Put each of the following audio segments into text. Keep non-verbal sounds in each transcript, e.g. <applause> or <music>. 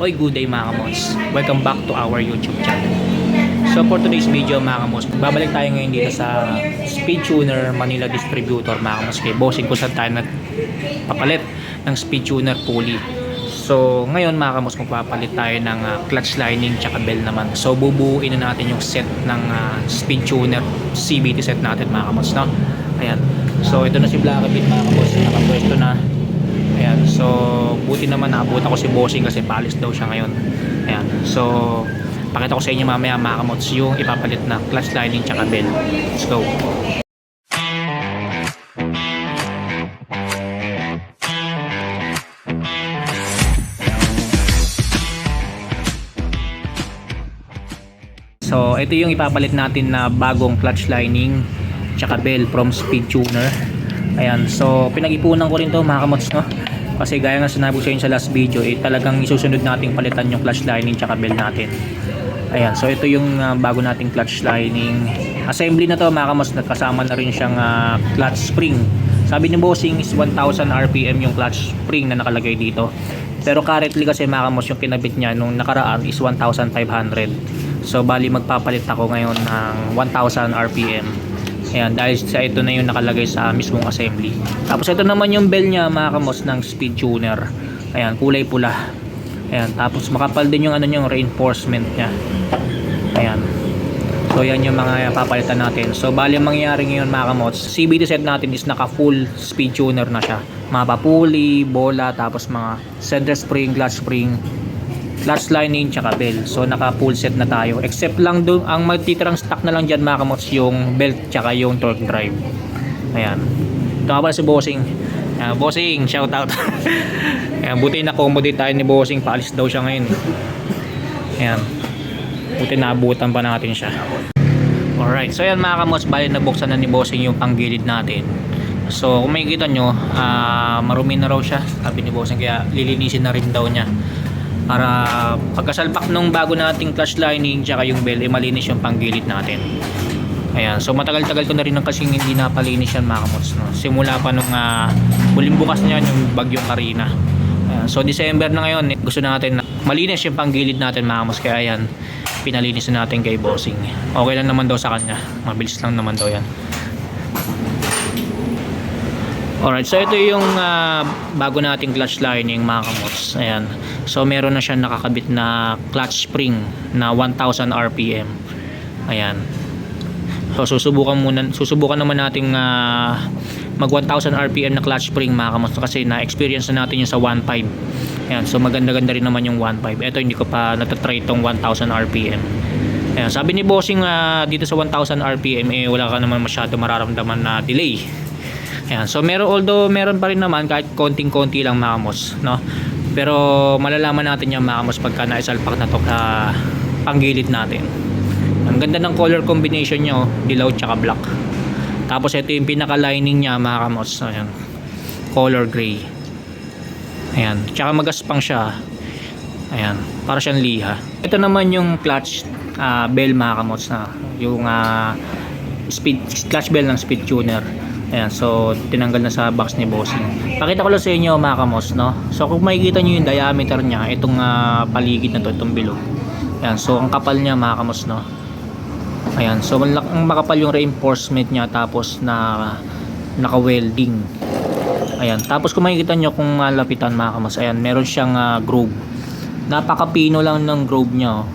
Oy, good day mga kamots. Welcome back to our YouTube channel. So for today's video mga kamots, babalik tayo ngayon dito sa Speed Tuner Manila Distributor mga kamots kay Bossing kung saan tayo nagpapalit ng Speed Tuner pulley. So ngayon mga kamots magpapalit tayo ng ah, clutch lining tsaka bell naman. So bubuuin na natin yung set ng ah, Speed Tuner CBT set natin mga kamots no. Ayan. So ito na si Blackbeard mga kamots, nakapwesto na. Ayan, so buti naman nakabut ako si Bossing kasi palis daw siya ngayon. Ayan, so pakita ko sa inyo mamaya mga kamots yung ipapalit na clutch lining tsaka bell. Let's go. So ito yung ipapalit natin na bagong clutch lining tsaka bell from Speed Tuner. Ayan, so pinag-ipunan ko rin to mga kamots no. Kasi gaya nga sinabi ko sa inyo sa last video, eh, talagang isusunod nating palitan yung clutch lining tsaka bell natin. Ayan, so ito yung ah, bago nating clutch lining. Assembly na to mga kamots, kasama na rin siyang ah, clutch spring. Sabi ni Bossing is 1000 RPM yung clutch spring na nakalagay dito. Pero currently kasi mga kamots, yung kinabit niya nung nakaraan is 1500. So bali magpapalit ako ngayon ng 1000 RPM. Ayan, dahil sa ito na yung nakalagay sa mismong assembly. Tapos ito naman yung bell niya mga kamos ng speed tuner. Ayan, kulay pula. Ayan, tapos makapal din yung ano yung reinforcement niya. Ayan. So yan yung mga papalitan natin. So bali ang mangyayari ngayon mga kamots, CBT set natin is naka full speed tuner na siya. Mga papuli, bola, tapos mga center spring, clutch spring, clutch lining tsaka bell. So naka full set na tayo. Except lang doon ang magtitirang stock na lang diyan mga kamots yung belt tsaka yung torque drive. Ayan. Ito nga pala si Bossing. Ayan, bossing, shout out. <laughs> Ayan, buti na accommodate tayo ni Bossing. Paalis daw siya ngayon. Ayan. Buti naabutan pa natin siya. Alright, so yan mga kamots, bali nabuksan na ni Bossing yung panggilid natin. So kung makikita nyo, ah, marumi na raw siya. Sabi ni Bossing kaya lilinisin na rin daw niya para pagkasalpak nung bago nating clutch lining tsaka yung bell, eh, malinis yung panggilid natin. Ayan, so matagal-tagal ko na rin kasing hindi napalinis yan mga kamots. No? Simula pa nung uh, muling bukas niyan yung bagyong Karina. Ayan, so December na ngayon, eh, gusto natin na malinis yung panggilid natin mga kamots. Kaya ayan, pinalinis na natin kay Bossing. Okay lang naman daw sa kanya. Mabilis lang naman daw yan. Alright, so ito yung ah, bago nating clutch lining mga kamots. Ayan. So meron na siya nakakabit na clutch spring na 1000 RPM. Ayan. So susubukan muna susubukan naman nating ah, mag 1000 RPM na clutch spring mga kamots kasi na experience na natin yung sa 1.5. Ayan, so maganda-ganda rin naman yung 1.5. Ito hindi ko pa natatry itong 1000 RPM. Ayan, sabi ni Bossing ah, dito sa 1000 RPM eh wala ka naman masyado mararamdaman na delay. Ayan, so meron although meron pa rin naman kahit konting-konti lang mga kamos, no? Pero malalaman natin yung mga pagka naisalpak na to sa panggilid natin. Ang ganda ng color combination niya, oh, dilaw tsaka black. Tapos ito yung pinaka-lining niya mga kamos, ayan. Color gray. Ayan, tsaka magaspang siya. Ayan, para siyang liha. Ito naman yung clutch ah, bell mga na yung ah, speed clutch bell ng speed tuner. Ayan, so tinanggal na sa box ni Bossing. Pakita ko lang sa inyo mga kamos, no? So kung makikita nyo yung diameter niya, itong ah, paligid na to, itong bilog. Ayan, so ang kapal niya mga kamos, no? Ayan, so ang makapal yung reinforcement niya tapos na naka-welding. Ayan, tapos kung makikita nyo kung malapitan mga kamos, ayan, meron siyang ah, groove. Napakapino lang ng groove niya, oh.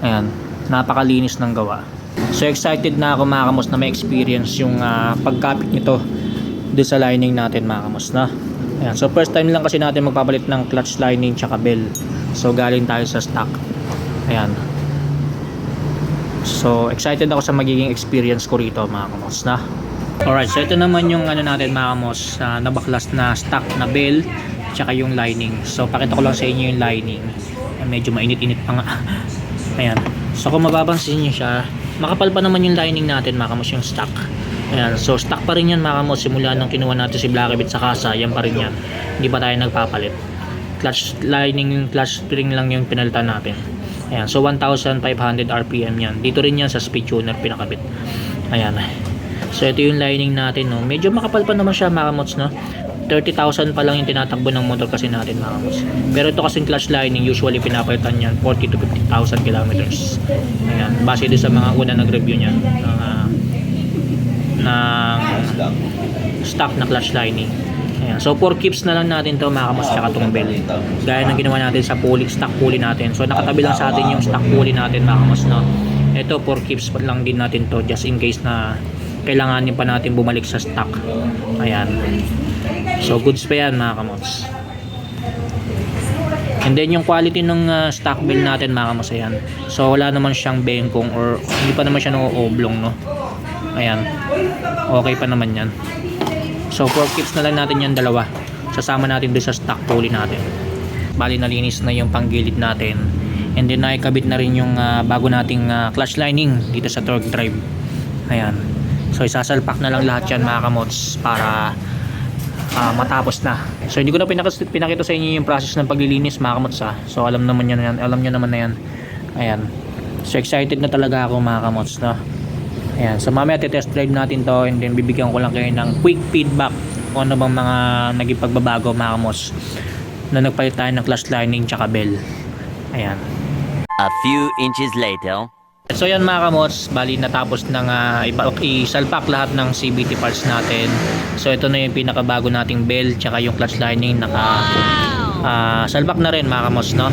Ayan, napakalinis ng gawa. So excited na ako mga kamos na may experience yung ah, pagkapit nito doon sa lining natin mga kamos na. Ayan, so first time lang kasi natin magpapalit ng clutch lining tsaka bell. So galing tayo sa stock. Ayan. So excited ako sa magiging experience ko rito mga kamos na. Alright, so ito naman yung ano natin mga kamos na nabaklas na stock na bell tsaka yung lining. So pakita ko lang sa inyo yung lining. Medyo mainit-init pa nga. <laughs> Ayan. So kung mapapansin nyo siya, makapal pa naman yung lining natin mga kamos yung stock. Ayan. So stock pa rin yan mga simula nung kinuha natin si Blackbit sa kasa, yan pa rin yan. Hindi pa tayo nagpapalit. Clutch lining, clutch spring lang yung pinalitan natin. Ayan. So 1,500 RPM yan. Dito rin yan sa speed tuner pinakabit. Ayan. So ito yung lining natin no. Medyo makapal pa naman siya mga no. 30,000 pa lang yung tinatakbo ng motor kasi natin mga kamos. Pero ito kasing clutch lining, usually pinapalitan yan 40 to 50,000 kilometers. Ayan, base doon sa mga una nag-review niyan ng, ah, ng stock na clutch lining. Ayan. So, 4 keeps na lang natin to mga kamos tsaka tong bell. Gaya ng ginawa natin sa pulley, stock pulley natin. So, nakatabi lang sa atin yung stock pulley natin mga kamos, no? Ito, 4 keeps pa lang din natin to just in case na kailanganin pa natin bumalik sa stock. Ayan. So, goods pa yan mga kamots. And then yung quality ng uh, stock bell natin mga kamos, ayan. So, wala naman siyang bengkong or hindi pa naman siya na-oblong, no? Ayan. Okay pa naman yan. So, 4 keeps na lang natin yan dalawa. Sasama natin doon sa stock pulley natin. Bali, nalinis na yung panggilid natin. And then, nakikabit na rin yung ah, bago nating ah, clutch lining dito sa torque drive. Ayan. So, isasalpak na lang lahat yan mga kamots para ah, matapos na. So, hindi ko na pinakas- pinakita sa inyo yung process ng paglilinis mga kamots ha. So, alam naman yan, yan. Alam nyo naman na yan. Ayan. So, excited na talaga ako mga kamots no. Ayan, so mamaya test drive natin to and then bibigyan ko lang kayo ng quick feedback kung ano bang mga naging pagbabago mga kamos na nagpalit tayo ng clutch lining tsaka bell. Ayan. A few inches later. So yan mga kamos, bali natapos nang uh, isalpak lahat ng CVT parts natin. So ito na yung pinakabago nating bell tsaka yung clutch lining naka ah, salpak na rin mga kamos no.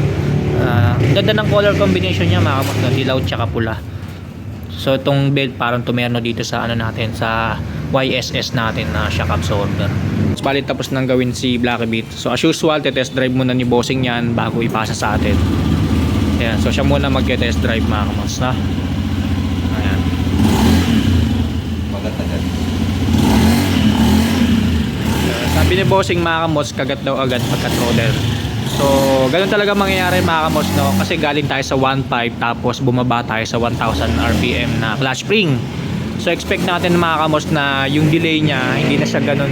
Ang ganda ng color combination niya mga kamos no, dilaw tsaka pula. So itong belt parang tumerno dito sa ano natin sa YSS natin na shock absorber. So, bali tapos nang gawin si Blackbeat. So as usual, test drive muna ni bossing yan bago ipasa sa atin. Ayan, so siya muna mag-test drive mga kamos na. Ayan. Magatagal. Sabi ni bossing mga kamos, kagat daw agad pagka-troller. So, ganun talaga mangyayari mga kamos, no? Kasi galing tayo sa 1.5 tapos bumaba tayo sa 1,000 RPM na clutch spring. So, expect natin mga kamos na yung delay niya, hindi na siya ganun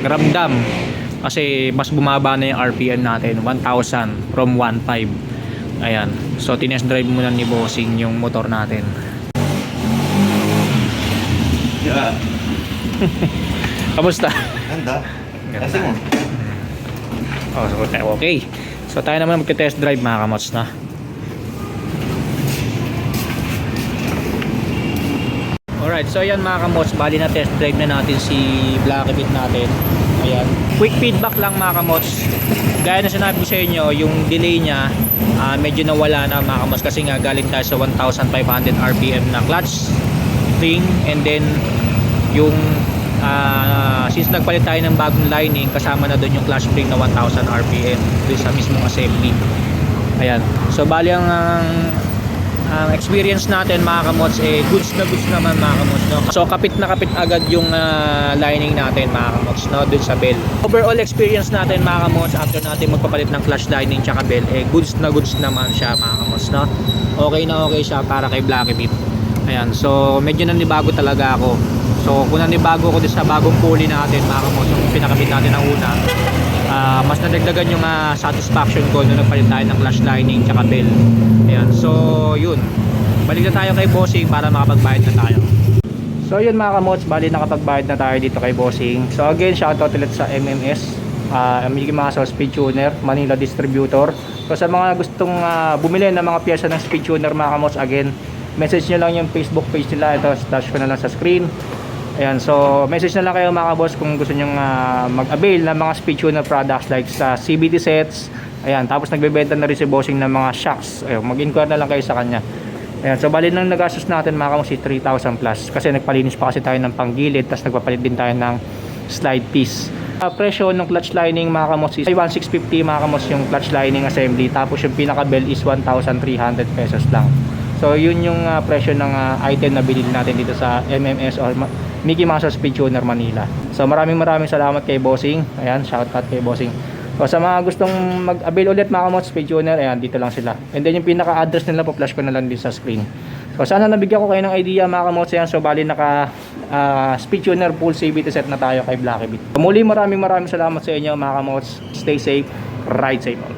ramdam. Kasi mas bumaba na yung RPM natin, 1,000 from 1.5. Ayan. So, tinest drive muna ni bossing yung motor natin. Yeah. <laughs> Kamusta? Ganda. Kasi mo. Oh, so, okay. So tayo naman magte-test drive mga kamots na. Alright, so ayan mga kamots, bali na test drive na natin si Blackbit natin. Ayan. Quick feedback lang mga kamots. Gaya na sinabi ko sa inyo, yung delay niya ah, medyo nawala na mga kamots kasi nga galing tayo sa 1,500 RPM na clutch spring and then yung ah, since nagpalit tayo ng bagong lining kasama na doon yung clutch spring na 1000 RPM doon sa mismong assembly. Ayan. So bali ang ang, ang experience natin mga kamots eh goods na goods naman mga kamots no? so kapit na kapit agad yung ah, lining natin mga kamots no? doon sa bell overall experience natin mga kamots after natin magpapalit ng clutch lining tsaka bell eh goods na goods naman siya mga kamots no? okay na okay siya para kay Blacky Beat Ayan, so medyo nanibago talaga ako. So kung nanibago ako din sa bagong pulley natin, mga kamos, yung pinakabit natin ng una, ah, mas nadagdagan yung ah, satisfaction ko nung nagpalit tayo ng clutch lining tsaka bell. Ayan, so yun. Balik na tayo kay Bossing para makapagbayad na tayo. So yun mga kamots, bali nakapagbayad na tayo dito kay Bossing. So again, shoutout ulit sa MMS, uh, Mickey Muscle Speed Tuner, Manila Distributor. So sa mga gustong ah, bumili ng mga pyesa ng Speed Tuner mga kamots, again, message nyo lang yung Facebook page nila. Ito, touch ko na lang sa screen. Ayan, so message na lang kayo mga boss kung gusto nyo mag-avail ng mga speed tuner products like sa CBT sets. Ayan, tapos nagbebenta na rin si Bossing ng mga shocks. Ayun, mag-inquire na lang kayo sa kanya. Ayan, so bali nang nagastos natin mga kamosi 3,000 plus kasi nagpalinis pa kasi tayo ng panggilid tapos nagpapalit din tayo ng slide piece. Uh, presyo ng clutch lining mga kamos is ay 1,650 mga kamos yung clutch lining assembly tapos yung pinaka bell is 1,300 pesos lang. So yun yung uh, presyo ng uh, item na binili natin dito sa MMS or Ma- Mickey Mouse Speed Tuner Manila. So maraming maraming salamat kay Bossing. Ayan, shout out kay Bossing. So sa mga gustong mag-avail ulit mga kamot Speed Tuner, ayan, dito lang sila. And then yung pinaka-address nila, po-flash ko na lang din sa screen. So sana nabigyan ko kayo ng idea mga kamot yan. So bali naka uh, Speed Tuner full CVT set na tayo kay Blacky Beat. So, muli maraming maraming salamat sa inyo mga kamots. Stay safe, ride safe.